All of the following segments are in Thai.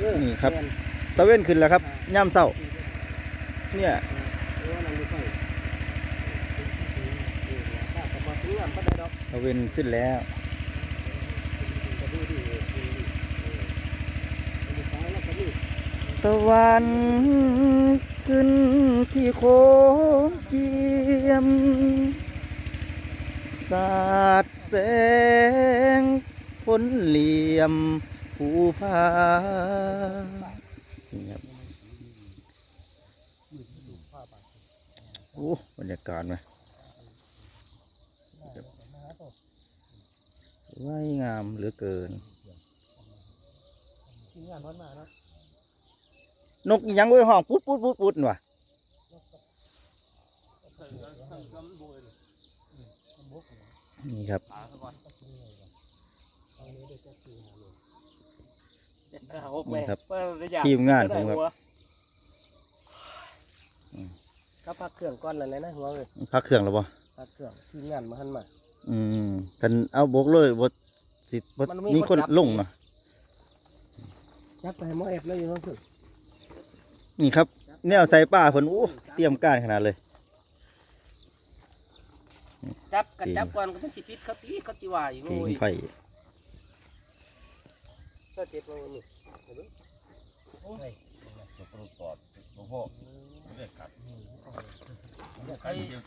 เออนี่ครับแม่นตะเว้นขึ้นแล้วครับย่ำเศร้า เนี่ยเออนั่นไม่ค่อยเออถ้าก็บ่ถึงงานปานใดดอกตะเว้นขึ้นแล้วก็ดูดิเออดูดิเออดูซ้ายแล้วก็นี่ตะวันขึ้นที่โคงเกียม สาดแสงพ้นเหลี่ยม ภูผานี่ครับโอ้บรรยากาศไหมสวยงามเหลือเกินทีมงานพันมาเนาะนกอิหยังไว้ห้องปุ๊ดปุ๊ดปุ๊ดปุ๊ดว่ะนี่ครับ นี่ครับทีมงานผมครับอืมก็พักเครื่องก่อนแล้วนะหัวเลยพักเครื่องแล้วบ่พักเครื่องทีมงานมาหันมา อืมกันเอาบกเลยบ่สิบ่มันมีมีคนคนจับลงนะจับไปให้หมอเอฟแล้วอยู่เนั่นคือนี่ครับแนวใส่ป้าเพิ่นโอ้เตรียมการขนาดเลยจับกันจริงจับก่อนก็มันสิปิดเขาตีเขาจิว่าอยู่พิโอ้งยไผ่ ก็เจ็บมาวันนี้โอ้ยไอ้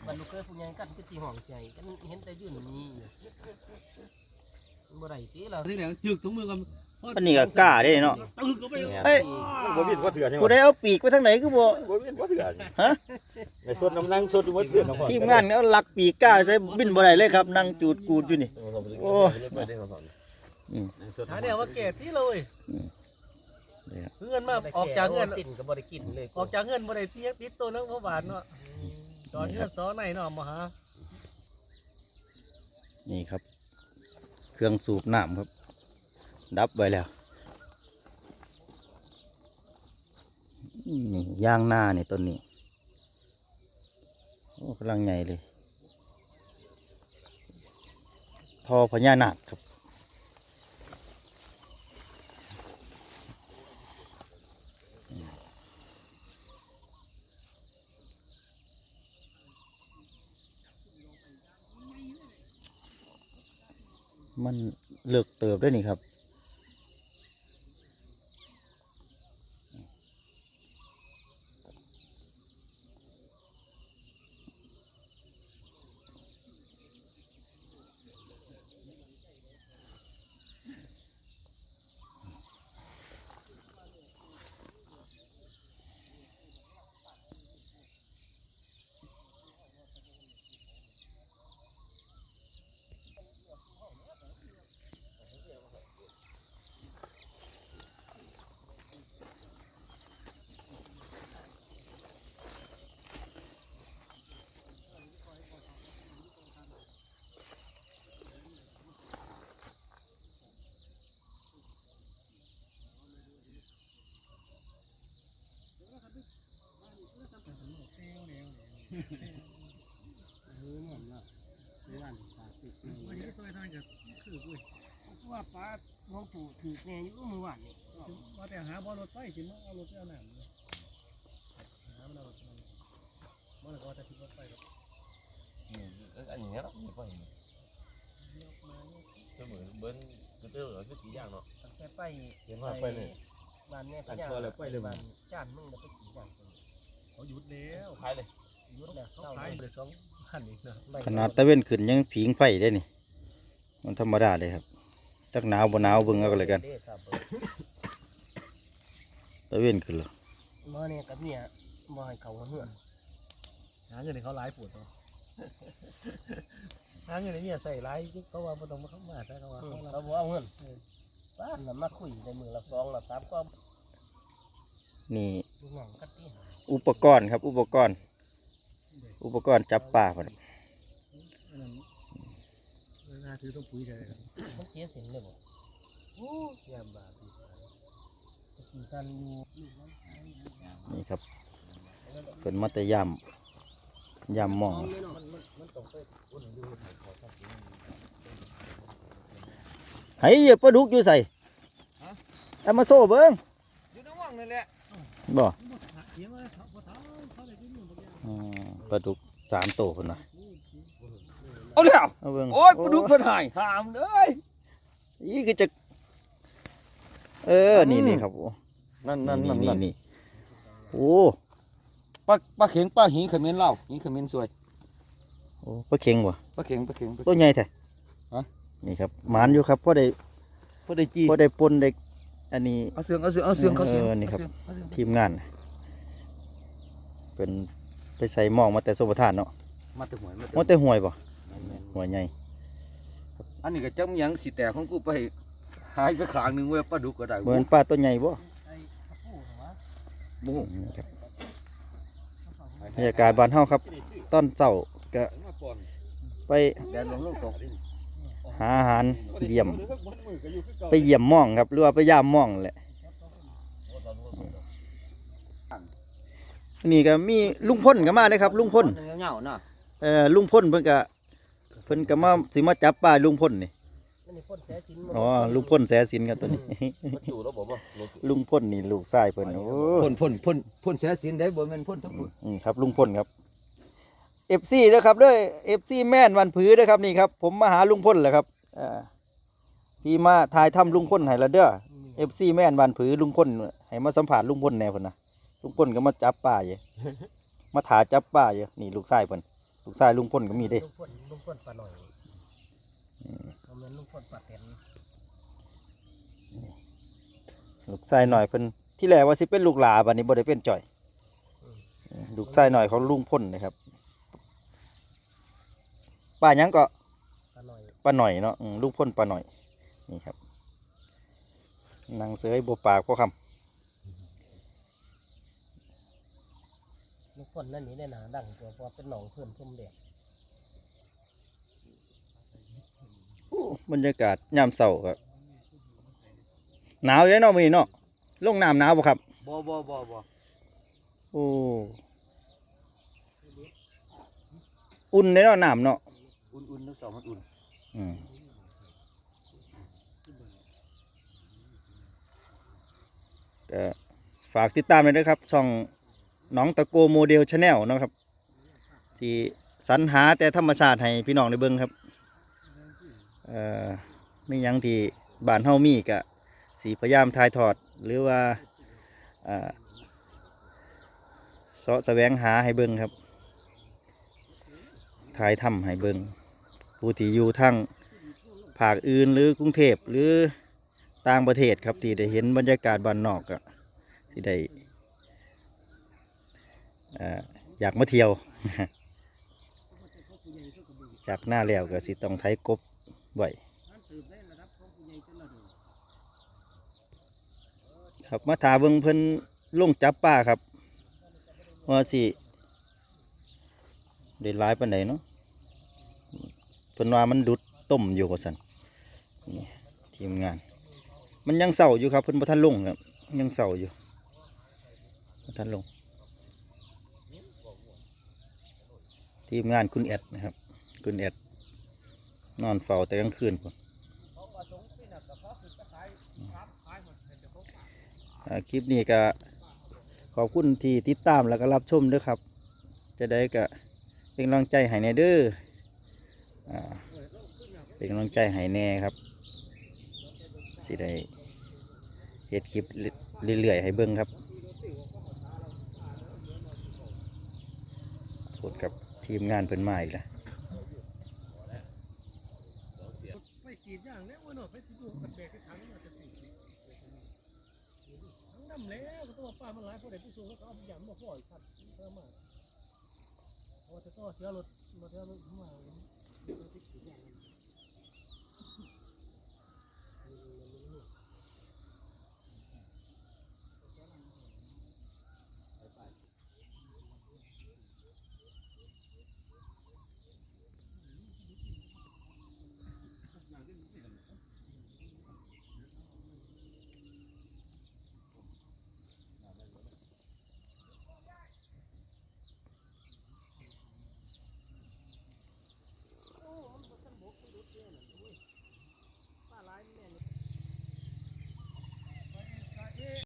บรรลุเคยผู้ใหญ่กันก็สิห้องใจกันเห็นแต่ยืนนี่บ่ได้ติเราที่ไหนจึกถุงมือกันอันนี้ก็กล้าได้เนาะเอ้ยบ่มีบ่เถื่อนใช่ไหมกูได้เอาปีกไปทางไหนคือบ่บ่มีบ่เถื่อนฮะในส่วนน้ำนั่งส่วนบ่เถื่อนทีมงานเอาหลักปีกกล้าใส่บินบ่ได้เลยครับนั่งจูดกูดอยู่นี่ โอ้ หาเนี่ยว่าเกตที่เลยนี่ครับเงินมาออกจากเงินกินก็บ่ได้กินเลยออกจากเงินบ่ได้เตี้ยติดตัวนักพบาทเนาะตอนเงินสอไหนเนาะมาหานี่ครับ เครื่องสูบน้ำครับ ดับไว้แล้วนี่ย่างหน้านี่ต้นนี้โอ้กำลังใหญ่เลย ทอพญานาคครับ มันเลือกเติบด้วยนี่ครับ ว่าป้าหลวงปู่ถือแน่อยู่มื้อวานนี่ว่าแต่หาบ่รถไฟสิมาเอารถเอาน้ำหามันเอาบ่ได้ก็จะขึ้นรถไฟอันนี้เนาะบ่เห็นเสมอเบิ้นคือเจอเหรอคือกี่อย่างเนาะแต่ไปเห็นว่าไปเลยบ้านแม่พอันญาตัวแล้วไปเลยมั้บ้านจานมึงแล้วไปกี่อย่างเขาหยุดแล้วขายเลยหยุดแล้วเขาเศร้าขายเลยสองพันอีกนะขนาดตะเว้นขึ้นยังผิงไฟได้นี่มันธรรมดาเลยครับ จักหนาวบ่หนาวเบิ่งเอาก็เลยกันด้ครับตะเว้นขึ้นแล้วมาเนี่ยกับเนี่ยบ่ให้เขาเหือนหาเงินให้เขาหลายปวดเนาะหาเงินให้เนี่ยใส่หลายเขาว่าบ่ต้องมาเข้ามาใช่เขาว่าอืมเขาเขาบ่เอาเงินป้าน่ะมาคุยในมือละสองละสามก็นี่ ลูกน้องกัดที่หาอุปกรณ์ครับ อุปกรณ์ อุปกรณ์จับปลาพอดอันนั้นเวลา ถือต้องปุ๋ยเลยครับมันเสียเสียงเลยบ่โอ้ยามบาปีตะกี้กันอยู่ลูกน้ำนี่ครับเกินมาแต่ยำยำหมองมันมันมันต้องไปไห้เหยียบปลาดุกอยู่ใส่เอามาโซ่เบิ้งนั่นแหละบ่มันบ่เสียงเลยเขาบ่เท่าเขาได้กินอยู่บางอย่างอืมปลาดุกสามตัวพุ่นน่ะ เอาแล้วเอาเบิ่งโอ้ยปลาดุกเพิ่นหายหามเด้ยอีคือจะเออนี่นี่ครับโอ้นั่นนั่นนั่นนี่นั่นนี่โอ้ปลาปลาเข็งปลาหิงเขมิ้นเหล้าหิงเขมิ้นสวยโอ้ปลาเค็งบ่ปลาเข็งปลาเข็งปลาตัวใหญ่แท้ฮะนี่ครับหมานอยู่ครับพอได้พอได้จีพอได้ปนได้อันนี้เอาเสืองเอาเสืองเอาเสืองเขาเสืองเออนี่ครับเอาเสืองทีมงาน เป็นไปใส่หมองมาแต่สมปทานเนาะมาแต่หวยมามาแต่ห่วยบ่ ห่วยใหญ่อันนี้ก็จังหยังสิแต่ของกูไปหายไปขางหนึงเว้ยปลาดุกก็ได้เหมือนปลาตัวใหญ่บ่โอ้โหนี่ครับบรรยากาศบ้านเฮาครับตอนเช้าก็ไปแดนลงลูกตกหาอาหารเยี่ยม ไปเยี่ยมหม่องครับหรือว่าไปย่ามหม่องแหละนี่ก็มีลุงพ่นก็มาเลยครับ ลุงพ่นเงาๆน่ะเอ่อลุงพ่นเพิ่นก็ เพิ่นก็มาสิมาจับปลาลุงพ่นนี่อันนี้พ่นแสสินอ๋อลุงพ่นแสสินครับตัวนี้ มันอยู่แล้วบอกว่าลุงพ่นนี่ลูกชายเพิ่นโอ้พ่นพ่นพ่นพ่นแสสินได้บ่แม่นพ่นทั้งหมดอืมครับ ลุงพ่นครับ FC เด้อครับเด้อ FC แม่นวันผือเด้อครับนี่ครับ ผมมาหาลุงพ่นแหละครับอ่าพี่มาถ่ายทำลุงพ่นให้ละเด้อ FC แม่นวันผือลุงพ่นให้มาสัมผัสลุงพ่นแน่เพิ่นนะลุงพ่นก็มาจับปลาอยู่มาถาจับปลาอยู่นี่ลูกชายเพิ่น ลูกชายลุงพ่นก็มีเด้ลุงพ่นลุงพ่นปลาหน่อยเอาแม่นลุงพ่นปลาเต็นลูกชายหน่อยเพิ่นที่แรกว่าสิเป็นลูกหลาบัดนี้บ่ได้เป็นจ่อยลูกชายหน่อยของลุงพ่นนะครับป้าหยังก็ปลาหน่อยป้าหน่อยเนาะอืมลุงพ่นป้าหน่อยนี่ครับนางเสือบ่ปากพ่อคลุ งพ่นนั่นนี่ได้หนาดังตัวพอเป็นหนองเพิ่นทุ่มเด็ดำอู้บรรยากาศยามเช้าครับหนาวอยู่เนาะมื้อนี้เนาะลงน้ำหนาวบ่ครับบ่บ่บ่บ่โอ้อุ่นเด้เนาะน้ำเนาะอุ่นๆทั้งสองมันอุ่นอืมก็ฝากติดตามเลยนะครับช่อง น้องตะโกโมเดลชาแนลนะครับ ที่สรรหาแต่ธรรมชาติให้พี่น้องได้เบิ่งครับเอ่อไม่ยังที่บ้านเฮามีกะสีพยายามถ่ายทอดหรือว่าเสาะแสวงหาให้เบิ่งครับถ่ายทำให้เบิ่งผู้ที่อยู่ทั้งภาคอื่นหรือกรุงเทพหรือต่างประเทศครับที่ได้เห็นบรรยากาศบ้านนอกก็ที่ได้ อยากมาเที่ยว จากหน้าแล้วก็สิต้องไทยกบไว้ครับมาถาเบิงเพิ่นลงจับปลาครับว่าสิได้หลายปานใดเนาะเพิ่นว่ามันดุดต้มอยู่ว่าซั่นนี่ทีมงาน มันยังเศร้าอยู่ครับเพิ่นบ่ทันลงครับยังเศร้าอยู่บ่ทันลง ทีมงานคุณแอดนะครับ คุณแอดนอนเฝ้าแต่กลางคืนพุ่นอ่าคลิปนี้ก็ขอบคุณที่ติดตามแล้วก็รับชมด้วยครับ จะได้ก็เป็นกำลังใจให้ในเด้อเป็นกำลังใจให้แน่ครับสิได้เฮ็ดคลิปเรื่อยๆให้เบิ่งครับพูดกับ ทีมงานเพิ่นมาอีกแล้วไปกีดย่างแล้วเนาะไปดูกันแบกไปถังมาจะสิทั้งดำแล้วก็ต้องป้ามันหลายพอได้ผู้สูงก็เอายางมาพ่อยครับเพิ่มมาพอจะต้องเสียรถมาเสียรถมา